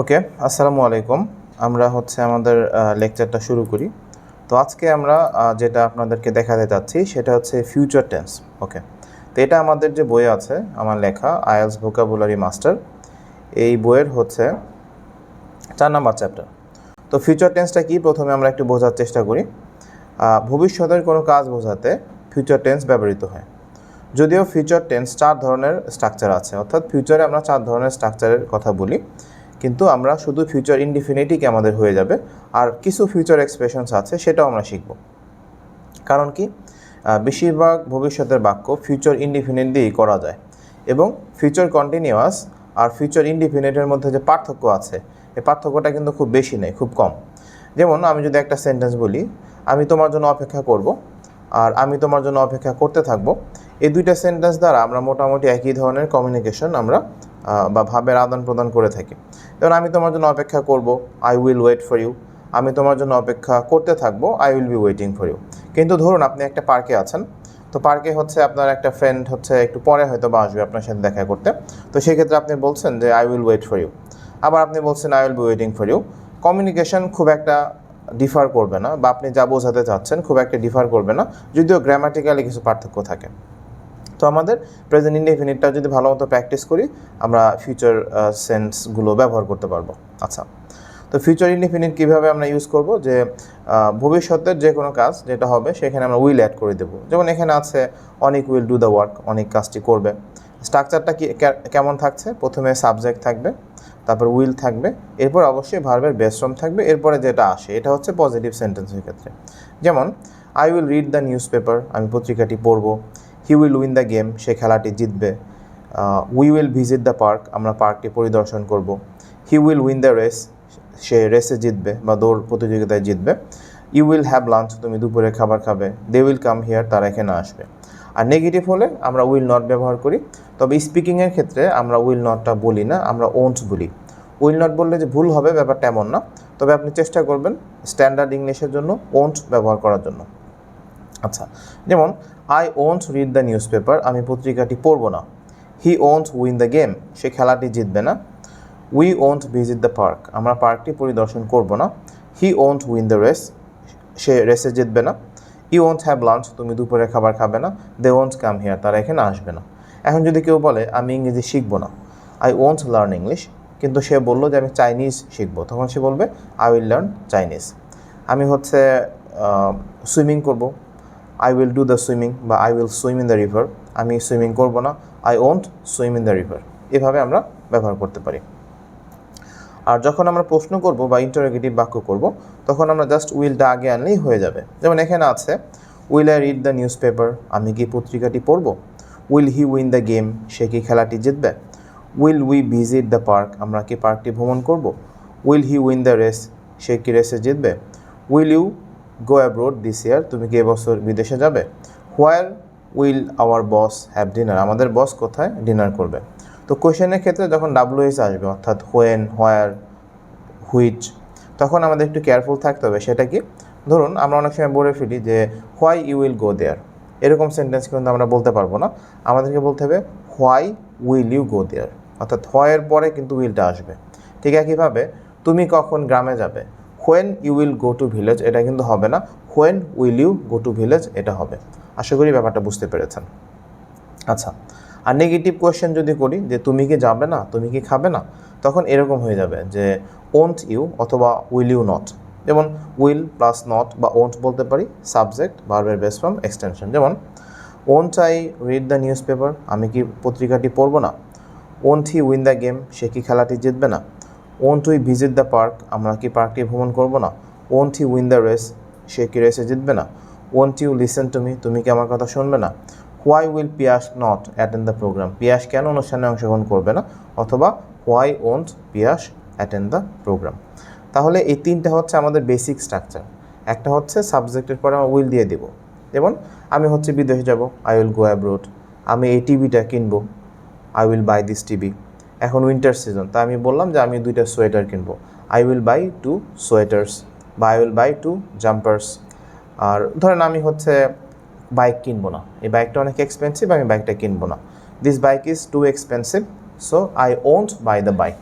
ওকে, আসসালামু আলাইকুম। আমরা হচ্ছে আমাদের লেকচারটা শুরু করি। তো আজকে আমরা যেটা আপনাদেরকে দেখাতে চাচ্ছি সেটা হচ্ছে ফিউচার টেন্স ওকে। তো এটা আমাদের যে বই আছে, আমার লেখা আয়ালস ভোকাবুলারি মাস্টার এই বইয়ের হচ্ছে চার নাম্বার চ্যাপ্টার তো ফিউচার টেন্সটা কি? প্রথমে আমরা একটু বোঝার চেষ্টা করি। ভবিষ্যতের কোনো কাজ বোঝাতে ফিউচার টেন্স ব্যবহৃত হয়। যদিও ফিউচার টেন্স চার ধরনের স্ট্রাকচার আছে, অর্থাৎ ফিউচারে আমরা চার ধরনের স্ট্রাকচারের কথা বলি। কিন্তু আমরা শুধু ফিউচার ইনডিফিনিটিকে আমাদের হয়ে যাবে, আর কিছু ফিউচার এক্সপ্রেশনস আছে, সেটাও আমরা শিখব। কারণ কি? বেশিরভাগ ভবিষ্যতের বাক্য ফিউচার ইনডিফিনিট দিয়েই করা যায়। এবং ফিউচার কন্টিনিউয়াস আর ফিউচার ইনডিফিনিটের মধ্যে যে পার্থক্য আছে, এই পার্থক্যটা কিন্তু খুব বেশি নেই, খুব কম। যেমন আমি যদি একটা সেন্টেন্স বলি, আমি তোমার জন্য অপেক্ষা করব, আর আমি তোমার জন্য অপেক্ষা করতে থাকব। এই দুইটা সেন্টেন্স দ্বারা আমরা মোটামুটি একই ধরনের কমিউনিকেশন আমরা বা ভাবের আদান প্রদান করে থাকি। যেমন আমি তোমার জন্য অপেক্ষা করব। I will wait for you আমি তোমার জন্য অপেক্ষা করতে থাকব। I will be waiting for you কিন্তু ধরুন, আপনি একটা পার্কে আছেন। তো পার্কে হচ্ছে আপনার একটা ফ্রেন্ড হচ্ছে, একটু পরে হয়তো বা আসবে আপনার সাথে দেখা করতে। তো সেক্ষেত্রে আপনি বলছেন যে I will wait for you আবার আপনি বলছেন I will be waiting for you communication খুব একটা ডিফার করবে না বা আপনি যা বোঝাতে চাচ্ছেন, খুব একটা ডিফার করবে না। যদিও গ্রামাটিক্যালি কিছু পার্থক্য থাকে। তো আমাদের প্রেজেন্ট ইনডেফিনিটটা যদি ভালো মতো প্র্যাকটিস করি, আমরা ফিউচার সেন্সগুলো ব্যবহার করতে পারব। আচ্ছা তো ফিউচার ইনডেফিনিট কীভাবে আমরা ইউজ করব? যে ভবিষ্যতের যে কোনো কাজ যেটা হবে, সেখানে আমরা উইল অ্যাড করে দেবো। যেমন এখানে আছে, অনেক উইল ডু দ্য ওয়ার্ক অনেক কাজটি করবে। স্ট্রাকচারটা কি কেমন থাকছে? প্রথমে সাবজেক্ট থাকবে, তারপর উইল থাকবে, এরপর অবশ্যই ভার্বের বেস্ট্রম থাকবে, এরপরে যেটা আসে, এটা হচ্ছে পজিটিভ সেন্টেন্সের ক্ষেত্রে। যেমন I will read the newspaper আমি পত্রিকাটি পড়ব। He will win the game সে খেলাটি জিতবে। We will visit the park আমরা পার্কটি পরিদর্শন করব। He will win the race সে রেসে জিতবে বা দৌড় প্রতিযোগিতায় জিতবে। ইউ উইল হ্যাভ লাঞ্চ তুমি দুপুরে খাবার খাবে। দে উইল কাম হিয়ার তারা এখানে আসবে। আর নেগেটিভ হলে আমরা উইল নট ব্যবহার করি। তবে স্পিকিংয়ের ক্ষেত্রে আমরা উইল নটটা বলি না, আমরা ওন্ট বলি। উইল নট বললে যে ভুল হবে, ব্যাপারটা এমন না। তবে আপনি চেষ্টা করবেন স্ট্যান্ডার্ড ইংলিশের জন্য ওন্ট ব্যবহার করার জন্য। আচ্ছা যেমন I won't read the newspaper আমি পত্রিকাটি পড়ব না। He won't win the game সে খেলাটি জিতবে না। We won't visit the park আমরা পার্কটি পরিদর্শন করব না। He won't win the race সে রেসে জিতবে না। ইউ ওন্ট হ্যাভ লাঞ্চ তুমি দুপুরে খাবার খাবে না। দে ওন্ট কাম হিয়ার তারা এখানে আসবে না। এখন যদি কেউ বলে, আমি ইংরেজি শিখব না। আই ওন্ট লার্ন ইংলিশ কিন্তু সে বলল যে, আমি চাইনিজ শিখব। তখন সে বলবে আই উইল লার্ন চাইনিজ আমি হচ্ছে সুইমিং করব। I will do the swimming বা I will swim in the river আমি সুইমিং করব না I won't swim in the river এভাবে আমরা ব্যবহার করতে পারি। আর যখন আমরা প্রশ্ন করব বা ইন্টারোগেটিভ বাক্য করব, তখন আমরা জাস্ট উইলটা আগে আনলেই হয়ে যাবে। যেমন এখানে আছে will I read the newspaper আমি কি পত্রিকাটি পড়ব? Will he win the game সে কি খেলাটি জিতবে? Will we visit the park আমরা কি পার্কটি ভ্রমণ করব? Will he win the race সে কি রেসে জিতবে? Will you go abroad this year তুমি কি এবছর বিদেশে যাবে? Where will our boss have dinner আমাদের বস কোথায় ডিনার করবে? তো কোয়েশনের ক্ষেত্রে যখন ডাব্লিউএস আসবে, অর্থাৎ হোয়েন হোয়ার হুইচ তখন আমাদের একটু কেয়ারফুল থাকতে হবে। সেটা কি? ধরুন, আমরা অনেক সময় বলে ফেলি যে why you will go there এরকম সেন্টেন্স কিন্তু আমরা বলতে পারব না। আমাদেরকে বলতে হবে why will you go there অর্থাৎ হোয়ের পরে কিন্তু উইলটা আসবে। ঠিক একইভাবে, তুমি কখন গ্রামে যাবে? When you will go to village এটা কিন্তু হবে না। When will you go to village এটা হবে। আশা করি ব্যাপারটা বুঝতে পেরেছেন। আচ্ছা আর নেগেটিভ কোয়েশ্চেন যদি করি, যে তুমি কি যাবে না, তুমি কি খাবে না, তখন এরকম হয়ে যাবে যে ওন্ট ইউ অথবা উইল ইউ নট যেমন উইল প্লাস নট বা ওন্ট বলতে পারি সাবজেক্ট ভার্বের বেস ফ্রম এক্সটেনশন যেমন won't I read the newspaper আমি কি পত্রিকাটি পড়ব না? Won't he win the game সে কি খেলাটি জিতবে না? Won't we visit the park, আমরা কি পার্কটি ভ্রমণ করব না? Won't he win the race, সে কি রেসে জিতবে না? Won't you listen to me, তুমি কি আমার কথা শুনবে না? Why will Piyas not attend the program? Piyas কেন অনুষ্ঠানে অংশগ্রহণ করবে না? অথবা why won't Piyas attend the programme? তাহলে এই তিনটা হচ্ছে আমাদের বেসিক স্ট্রাকচার। একটা হচ্ছে সাবজেক্টের পরে আমরা উইল দিয়ে দেবো। যেমন, আমি হচ্ছে বিদেশে যাব, আই উইল গো অ্যাব্রোড, আমি এই টিভিটা কিনবো, I will buy this TV. এখন উইন্টার সিজন তা আমি বললাম যে আমি দুইটা সোয়েটার কিনবো। I will buy two sweaters বা I will buy two jumpers আর ধরেন আমি হচ্ছে বাইক কিনবো না। এই বাইকটা অনেক এক্সপেন্সিভ আমি বাইকটা কিনবো না। This bike is too expensive so I won't buy the bike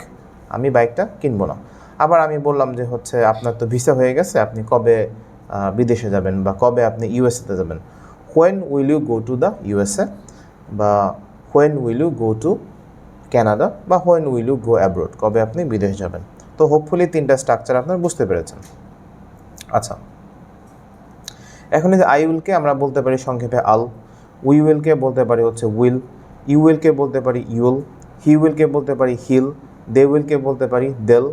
আমি বাইকটা কিনবো না। আবার আমি বললাম যে হচ্ছে আপনার তো ভিসা হয়ে গেছে, আপনি কবে বিদেশে যাবেন বা কবে আপনি ইউএসএতে যাবেন? When will you go to the USA বা when will you go to Canada বা when will you go abroad? কবে আপনি বিদেশ যাবেন? তো হোপফুলি তিনটা স্ট্রাকচার আপনার বুঝতে পেরেছেন। আচ্ছা। এখন এই যে আই উইলকে আমরা বলতে পারি সংক্ষেপে আল উই উইলকে বলতে পারি হচ্ছে উইল ইউ উইলকে বলতে পারি ইউল হি উইলকে বলতে পারি হিল দে উইলকে বলতে পারি দেল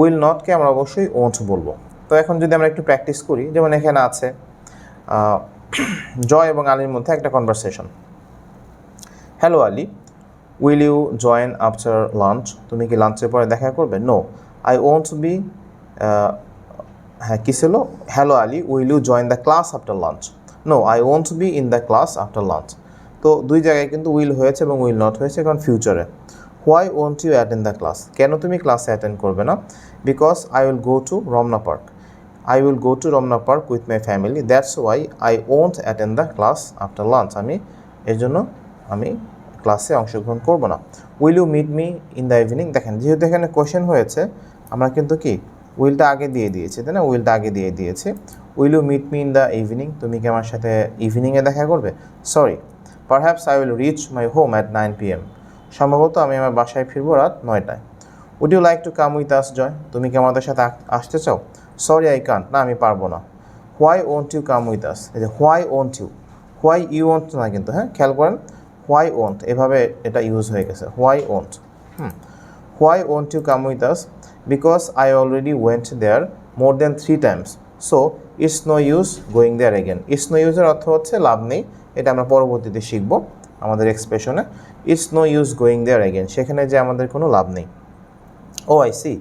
উইল নটকে আমরা অবশ্যই ওন্ট বলব। তো এখন যদি আমরা একটু প্র্যাকটিস করি, যেমন এখানে আছে জয় এবং আলীর মধ্যে একটা conversation hello Ali. Will you join after lunch তুমি কি লাঞ্চের পরে দেখা করবে? নো আই ওন্ট বি হ্যাঁ কী ছিল? Hello Ali will you join the class after lunch no I won't be in the class after lunch তো দুই জায়গায় কিন্তু উইল হয়েছে এবং উইল নট হয়েছে কারণ ফিউচারে why won't you attend the class কেন তুমি ক্লাসে অ্যাটেন্ড করবে না? Because I will go to Ramna park I will go to Ramna park with my family that's why I won't attend the class after lunch আমি, এর জন্য আমি ক্লাসে অংশগ্রহণ করব না। Will you meet me in the evening দেখেন, যেহেতু এখানে কোয়েশ্চেন হয়েছে, আমরা কিন্তু কি? উইলটা আগে দিয়ে দিয়েছি, তাই না? উইলটা আগে দিয়ে দিয়েছি। Will you meet me in the evening তুমি কি আমার সাথে ইভিনিংয়ে দেখা করবে? Sorry perhaps I will reach my home at nine P M সম্ভবত আমি আমার বাসায় ফিরবো রাত নয়টায়। Would you like to come with us Joy তুমি কি আমাদের সাথে আসতে চাও? সরি আই কান্ট না, আমি পারব না। Why won't you come with us এই যে why won't you why you won't না কিন্তু হ্যাঁ খেয়াল করেন। হোয়াই ওন্ট এভাবে এটা ইউজ হয়ে গেছে। Why won't hmm. Why won't you come with us because I already went there more than three times so it's no use going there again it's no ইউজের অর্থ হচ্ছে লাভ নেই। এটা আমরা পরবর্তীতে শিখব আমাদের এক্সপ্রেশনে it's no use going there again সেখানে যে আমাদের কোনো লাভ নেই। ও I see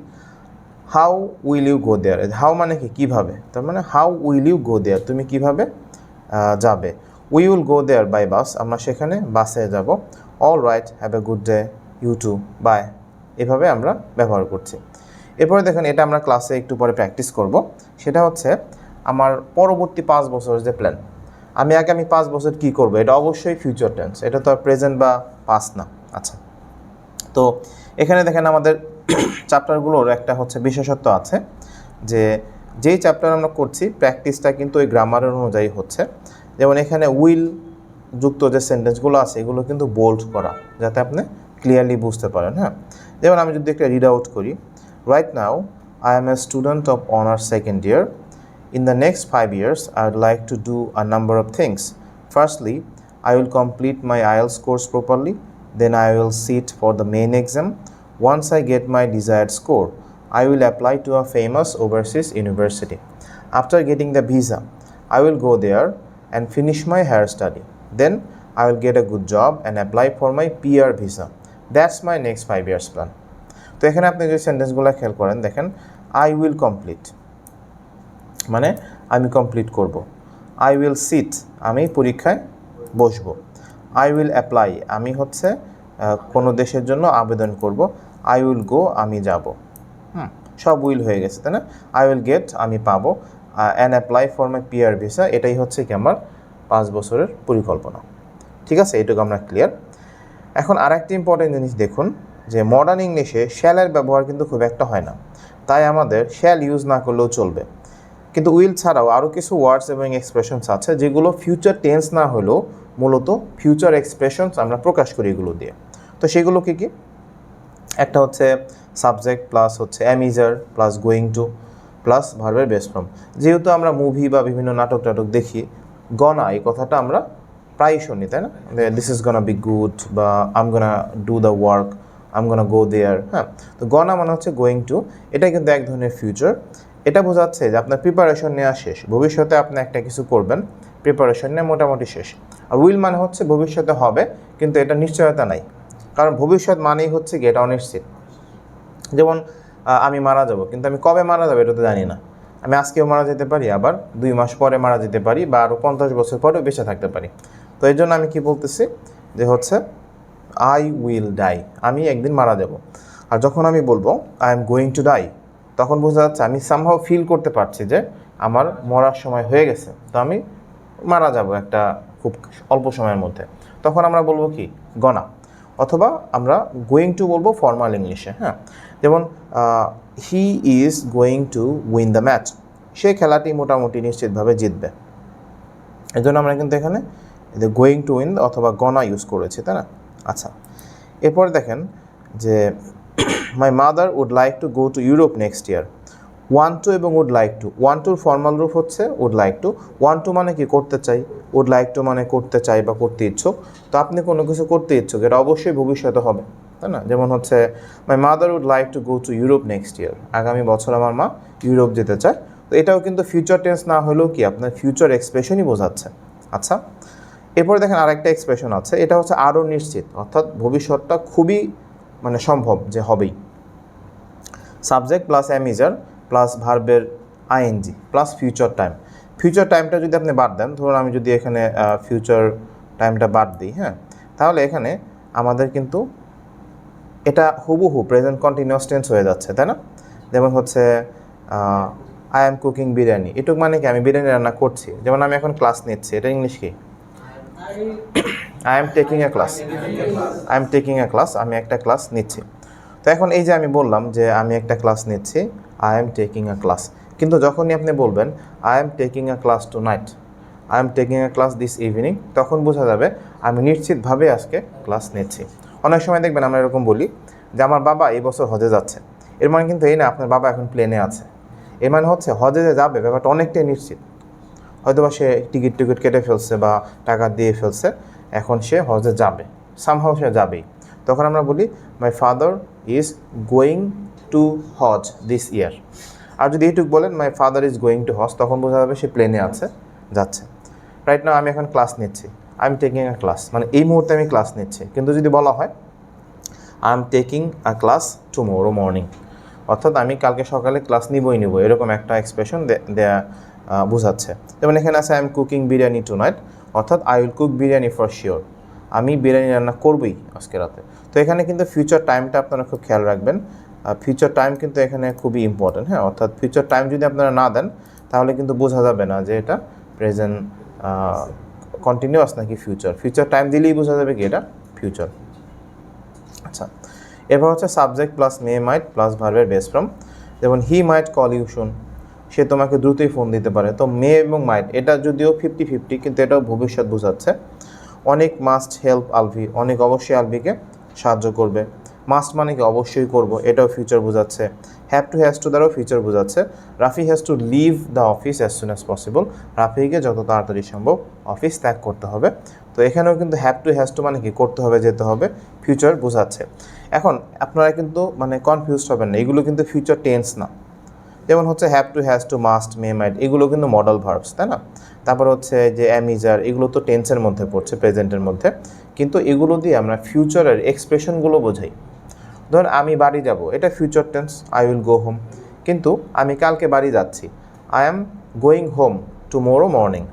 how will you go there how মানে কি? কীভাবে? তার মানে how will you go there তুমি কীভাবে যাবে? We will go there by bus আমরা সেখানে বাসে যাব। All right have a good day you too bye এভাবে আমরা ব্যবহার করছি। এরপরে দেখেন, এটা আমরা ক্লাসে একটু পরে প্র্যাকটিস করব। সেটা হচ্ছে আমার পরবর্তী পাঁচ বছরের যে প্ল্যান আমি আগামী পাঁচ বছর কি করব? এটা অবশ্যই ফিউচার টেন্স এটা তো আর প্রেজেন্ট বা পাস না। আচ্ছা। তো এখানে দেখেন আমাদের চ্যাপ্টারগুলোর একটা হচ্ছে বিশেষত্ব আছে যে, যেই চ্যাপ্টার আমরা করছি প্র্যাকটিসটা কিন্তু ওই গ্রামারের অনুযায়ী হচ্ছে। যেমন এখানে উইল যুক্ত যে সেন্টেন্সগুলো আছে, এগুলো কিন্তু বোল্ড করা, যাতে আপনি ক্লিয়ারলি বুঝতে পারেন হ্যাঁ? যেমন আমি যদি একটা রিড আউট করি right now I am a student of honours second year in the next five years I would like to do a number of things firstly I will complete my IELTS course properly then I will sit for the main exam once I get my desired score I will apply to a famous overseas university after getting the visa I will go there and finish my higher study. Then, I will get a good job and apply for my PR visa. That's my next five years plan. তো এখানে আপনি যে সেন্টেন্সগুলো খেয়াল করেন, দেখেন I will complete মানে আমি complete করব। আই উইল সিট আমি পরীক্ষায় বসবো। আই উইল অ্যাপ্লাই আমি হচ্ছে কোনো দেশের জন্য আবেদন করব। আই উইল গো আমি যাব। হুম, সব উইল হয়ে গেছে, তাই না? আই উইল গেট আমি পাবো। And apply for my PR visa এটাই হচ্ছে কি আমার পাঁচ বছরের পরিকল্পনা। ঠিক আছে? এটুকু আমরা ক্লিয়ার এখন আর একটা ইম্পর্টেন্ট জিনিস দেখুন, যে মডার্ন ইংলিশে শ্যালের ব্যবহার কিন্তু খুব একটা হয় না। তাই আমাদের শ্যাল ইউজ না করলেও চলবে। কিন্তু উইল ছাড়াও আরও কিছু ওয়ার্ডস এবং এক্সপ্রেশনস আছে, যেগুলো ফিউচার টেন্স না হলেও মূলত ফিউচার এক্সপ্রেশনস আমরা প্রকাশ করি এগুলো দিয়ে। তো সেগুলো কি কি? একটা হচ্ছে সাবজেক্ট প্লাস হচ্ছে am is are plus going to plus ভার্বের বেস ফর্ম যেহেতু আমরা মুভি বা বিভিন্ন নাটক টাটক দেখি গনা এই কথাটা আমরা প্রায়ই শুনি, তাই না? This is gonna be good বা I'm gonna do the work I'm gonna go there হ্যাঁ? তো গনা মানে হচ্ছে গোয়িং টু এটা কিন্তু এক ধরনের ফিউচার এটা বোঝাচ্ছে যে আপনার প্রিপারেশন নেওয়া শেষ, ভবিষ্যতে আপনি একটা কিছু করবেন প্রিপারেশন নেওয়া মোটামুটি শেষ। আর উইল মানে হচ্ছে ভবিষ্যতে হবে, কিন্তু এটা নিশ্চয়তা নাই। কারণ ভবিষ্যৎ মানেই হচ্ছে এটা অনিশ্চিত। যেমন আমি মারা যাব। কিন্তু আমি কবে মারা যাব এটা তো জানি না। আমি আজকেও মারা যেতে পারি, আবার দুই মাস পরে মারা যেতে পারি বা আরও পঞ্চাশ বছর পরেও বেঁচে থাকতে পারি। তো এই জন্য আমি কি বলতেছি? যে হচ্ছে আই উইল ডাই আমি একদিন মারা যাব। আর যখন আমি বলব I am going to die তখন বোঝা যাচ্ছে আমি সামহাও ফিল করতে পারছি যে আমার মরার সময় হয়ে গেছে। তো আমি মারা যাব একটা খুব অল্প সময়ের মধ্যে। তখন আমরা বলব কি? গনা অথবা আমরা গোয়িং টু বলব ফর্মাল ইংলিশে হ্যাঁ? যেমন he is going to win the match সে খেলাটি মোটামুটি নিশ্চিতভাবে জিতবে। এই জন্য আমরা কিন্তু এখানে গোয়িং টু উইন অথবা গনা ইউজ করেছি, তাই না? আচ্ছা এরপরে দেখেন যে my mother would like to go to Europe next year want to এবং উড লাইক টু ওয়ান টুর ফর্মাল রূপ হচ্ছে would like to want to মানে কি? করতে চাই। উড লাইক টু মানে করতে চাই বা করতে ইচ্ছুক। তো আপনি কোনো কিছু করতে ইচ্ছুক, এটা অবশ্যই ভবিষ্যতে হবে। তাই না? যেমন হচ্ছে my mother would like to go to Europe next year আগামী বছর আমার মা ইউরোপ যেতে চায়। তো এটাও কিন্তু ফিউচার টেন্স না হলেও কি, আপনার ফিউচার এক্সপ্রেশনই বোঝাচ্ছে। আচ্ছা এরপরে দেখেন আরেকটা এক্সপ্রেশন আছে, এটা হচ্ছে আরও নিশ্চিত, অর্থাৎ ভবিষ্যৎটা খুবই মানে সম্ভব যে হবেই। Subject plus am is are plus ভার্বের ING plus future time future টাইমটা যদি আপনি বাদ দেন, ধরুন আমি যদি এখানে ফিউচার টাইমটা বাদ দিই হ্যাঁ? তাহলে এখানে আমাদের কিন্তু এটা হুবহু প্রেজেন্ট কন্টিনিউয়াস টেন্স হয়ে যাচ্ছে, তাই না? যেমন হচ্ছে আই এম কুকিং বিরিয়ানি। এটুক মানে কি? আমি বিরিয়ানি রান্না করছি। যেমন আমি এখন ক্লাস নিচ্ছি। এটা ইংলিশ কি? I am taking a class I am taking a class আমি একটা ক্লাস নিচ্ছি। তো এখন এই যে আমি বললাম যে আমি একটা ক্লাস নিচ্ছি I am taking a class কিন্তু যখনই আপনি বলবেন I am taking a class tonight I am taking a class this evening তখন বোঝা যাবে, আমি নিশ্চিতভাবে আজকে ক্লাস নিচ্ছি। অনেক সময় দেখবেন আমরা এরকম বলি যে আমার বাবা এই বছর হজে যাচ্ছে। এর মানে কিন্তু এই না, আপনার বাবা এখন প্লেনে আছে। এর মানে হচ্ছে হজে যে যাবে ব্যাপারটা অনেকটাই নিশ্চিত। হয়তোবা সে টিকিট টিকিট কেটে ফেলছে বা টাকা দিয়ে ফেলছে, এখন সে হজে যাবে। সামহাও সে যাবেই। তখন আমরা বলি my father is going to Hajj this year আর যদি এইটুক বলেন my father is going to Hajj তখন বোঝা যাবে সে প্লেনে আছে, যাচ্ছে। রাইট না আমি এখন ক্লাস নিচ্ছি। I am taking a class মানে এই মুহূর্তে আমি ক্লাস নিচ্ছি। কিন্তু যদি বলা হয় I am taking a class tomorrow morning অর্থাৎ আমি কালকে সকালে ক্লাস নিবই নিব। এরকম একটা এক্সপ্রেশন দেয়া বোঝাচ্ছে। যেমন এখানে আছে I am cooking biryani tonight অর্থাৎ I will cook biryani for sure আমি বিরিয়ানি রান্না করবই আজকে রাতে। তো এখানে কিন্তু ফিউচার টাইমটা আপনারা খুব খেয়াল রাখবেন। ফিউচার টাইম কিন্তু এখানে খুবই ইম্পর্টেন্ট হ্যাঁ? অর্থাৎ ফিউচার টাইম যদি আপনারা না দেন, তাহলে কিন্তু বোঝা যাবে না যে এটা প্রেজেন্ট কন্টিনিউয়াস নাকি ফিউচার ফিউচার টাইম দিলেই বোঝা যাবে কি এটা? ফিউচার আচ্ছা এরপর হচ্ছে subject plus may might plus ভার্বের বেস ফ্রম যেমন হি মাইট কল ইউ শুন সে তোমাকে দ্রুতই ফোন দিতে পারে। তো মে এবং মাইট এটা যদিও ফিফটি ফিফটি কিন্তু এটাও ভবিষ্যৎ বোঝাচ্ছে। অনেক মাস্ট হেল্প আলভি অনেক অবশ্যই আলভিকে সাহায্য করবে। মাস্ট মানে কি অবশ্যই করব, এটাও ফিউচার বোঝাচ্ছে। হ্যাভ টু হ্যাজ টু দ্বারাও ফিউচার বোঝাচ্ছে। Rafi has to leave the office as soon as possible রাফিকে যত তাড়াতাড়ি সম্ভব অফিস ত্যাগ করতে হবে। তো এখানেও কিন্তু হ্যাভ টু হ্যাজ টু মানে কি করতে হবে, যেতে হবে ফিউচার বোঝাচ্ছে। এখন আপনারা কিন্তু মানে কনফিউজড হবেন না, এগুলো কিন্তু ফিউচার টেন্স না। যেমন হচ্ছে have to has to must may might এগুলো কিন্তু মডেল ভার্বস তাই না? তারপর হচ্ছে যে অ্যামিজার এগুলো তো টেন্সের মধ্যে পড়ছে প্রেজেন্টের মধ্যে। কিন্তু এগুলো দিয়ে আমরা ফিউচারের এক্সপ্রেশনগুলো বোঝাই। ধরুন আমি বাড়ি যাব, এটা future tense I will go home কিন্তু আমি কালকে বাড়ি যাচ্ছি I am going home tomorrow morning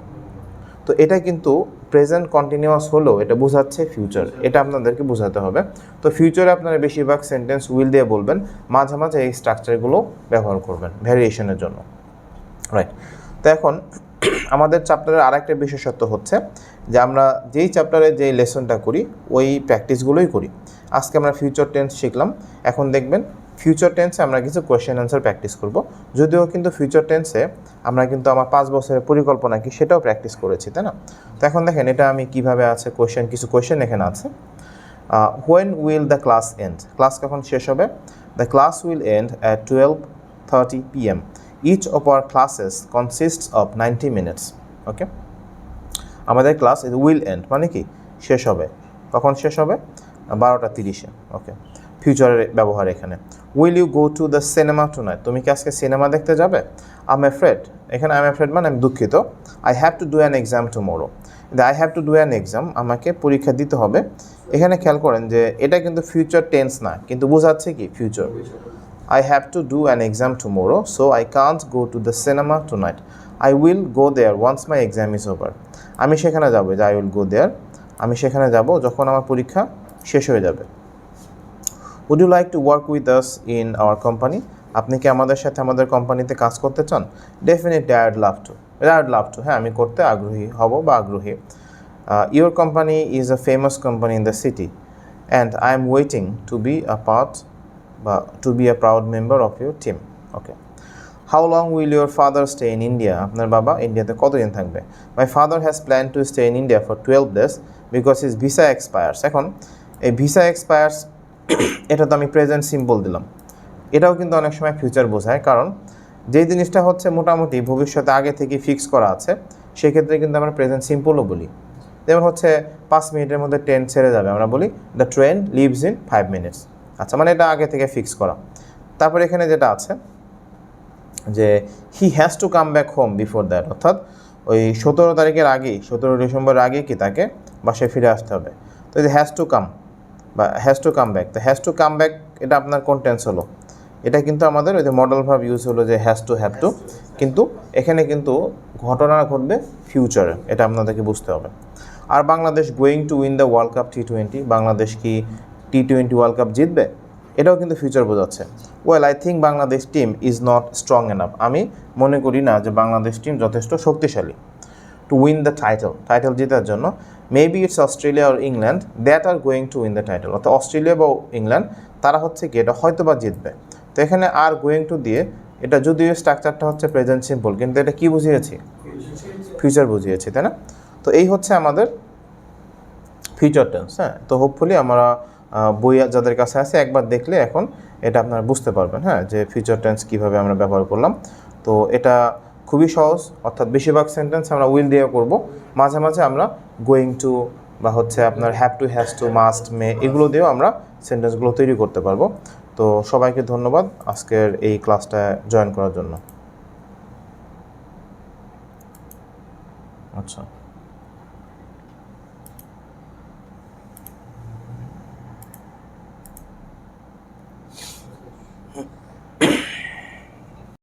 তো এটা কিন্তু প্রেজেন্ট কন্টিনিউয়াস হলেও এটা বোঝাচ্ছে ফিউচার এটা আপনাদেরকে বোঝাতে হবে। তো ফিউচারে আপনারা বেশিরভাগ সেন্টেন্স উইল দিয়ে বলবেন, মাঝে মাঝে এই স্ট্রাকচারগুলো ব্যবহার করবেন ভ্যারিয়েশনের জন্য। রাইট তো এখন আমাদের চ্যাপ্টারের আরেকটা বিশেষত্ব হচ্ছে যে আমরা যেই চ্যাপ্টারে যেই লেসনটা করি, ওই প্র্যাকটিসগুলোই করি। আজকে আমরা ফিউচার টেন্স শিখলাম। এখন দেখবেন ফিউচার টেন্সে আমরা কিছু কোয়েশ্চেন অ্যান্সার প্র্যাকটিস করব। যদিও কিন্তু ফিউচার টেন্সে আমরা কিন্তু আমার পাঁচ বছরের পরিকল্পনা কি সেটাও প্র্যাকটিস করেছি, তাই না? তো এখন দেখেন এটা আমি কীভাবে আছে কোয়েশ্চেন কিছু কোয়েশ্চেন এখানে আছে। When will the class end class কখন শেষ হবে? The class will end at twelve thirty P M each of our classes consists of ninety minutes okay আমাদের ক্লাস উইল এন্ড মানে কি? শেষ হবে। কখন শেষ হবে? বারোটা তিরিশে ওকে ফিউচারের ব্যবহার এখানে। Will you go to the cinema tonight তুমি কি আজকে সিনেমা দেখতে যাবে? আম এফ্রেড এখানে আম এফ্রেড মানে আমি দুঃখিত। I have to do an exam to tomorrow I have to do an exam আমাকে পরীক্ষা দিতে হবে। এখানে খেয়াল করেন যে এটা কিন্তু ফিউচার টেন্স না কিন্তু বোঝাচ্ছে কি future I have to do an exam tomorrow, so I go to the cinema tonight I will go there once my exam is over আমি সেখানে যাব যে আই উইল গো দেয়ার আমি সেখানে যাব যখন আমার পরীক্ষা শেষ হয়ে যাবে। Would you like to work with us in our company আপনি কি আমাদের সাথে আমাদের কোম্পানিতে কাজ করতে চান? Definitely I would love to I would love to হ্যাঁ আমি করতে আগ্রহী হব বা আগ্রহী। Your company is a famous company in the city and I am waiting to be a part বা to be a proud member of your team okay how long will your father stay in India আপনার বাবা ইন্ডিয়াতে কতদিন থাকবে? My father has plan to stay in India for twelve days because his visa expires এখন এই visa expires এটা তো আমি প্রেজেন্ট সিম্পল দিলাম। এটাও কিন্তু অনেক সময় ফিউচার বোঝায়, কারণ যেই জিনিসটা হচ্ছে মোটামুটি ভবিষ্যতে আগে থেকে ফিক্স করা আছে, সেক্ষেত্রে কিন্তু আমরা প্রেজেন্ট সিম্পলও বলি। যেমন হচ্ছে পাঁচ মিনিটের মধ্যে ট্রেন ছেড়ে যাবে, আমরা বলি the train leaves in five minutes আচ্ছা মানে এটা আগে থেকে ফিক্স করা। তারপর এখানে যেটা আছে, যে he has to come back home before that অর্থাৎ ওই সতেরো তারিখের আগেই, সতেরো ডিসেম্বরের আগে কি তাকে বাসায় ফিরে আসতে হবে। তো যে হ্যাজ টু কাম বা হ্যাজ টু কাম ব্যাক তো হ্যাজ টু কাম ব্যাক এটা আপনার কোন টেন্স হলো? এটা কিন্তু আমাদের ওই যে মডেল ভাব ইউজ হলো যে হ্যাজ টু হ্যাভ টু কিন্তু এখানে কিন্তু ঘটনা ঘটবে ফিউচারে এটা আপনাদেরকে বুঝতে হবে। আর Bangladesh going to win the world cup T twenty Bangladesh কি টি টোয়েন্টি ওয়ার্ল্ড কাপ জিতবে? এটাও কিন্তু ফিউচার বোঝাচ্ছে। Well I think Bangladesh team is not strong enough আমি মনে করি না যে বাংলাদেশ টিম যথেষ্ট শক্তিশালী। To win the title title জেতার জন্য maybe it's Australia R England that are going to win the title অর্থাৎ অস্ট্রেলিয়া বা ইংল্যান্ড তারা হচ্ছে কি এটা হয়তো বা জিতবে। তো এখানে আর গোয়িং টু দিয়ে, এটা যদিও স্ট্রাকচারটা হচ্ছে প্রেজেন্ট সিম্পল কিন্তু এটা কি বুঝিয়েছি? ফিউচার বুঝিয়েছি, তাই না? তো এই হচ্ছে আমাদের ফিউচার টেন্স হ্যাঁ? তো হোপফুলি আমরা বই যাদের কাছে আছে, একবার দেখলে এখন এটা আপনারা বুঝতে পারবেন হ্যাঁ? যে ফিউচার টেন্স কীভাবে আমরা ব্যবহার করলাম। তো এটা খুবই সহজ, অর্থাৎ বেশিরভাগ সেন্টেন্স আমরা উইল দিয়ে করব। মাঝে মাঝে আমরা গোয়িং টু বা হচ্ছে আপনার have to has to must may এগুলো দিয়েও আমরা সেন্টেন্সগুলো তৈরি করতে পারব। তো সবাইকে ধন্যবাদ আজকের এই ক্লাসটা জয়েন করার জন্য। আচ্ছা।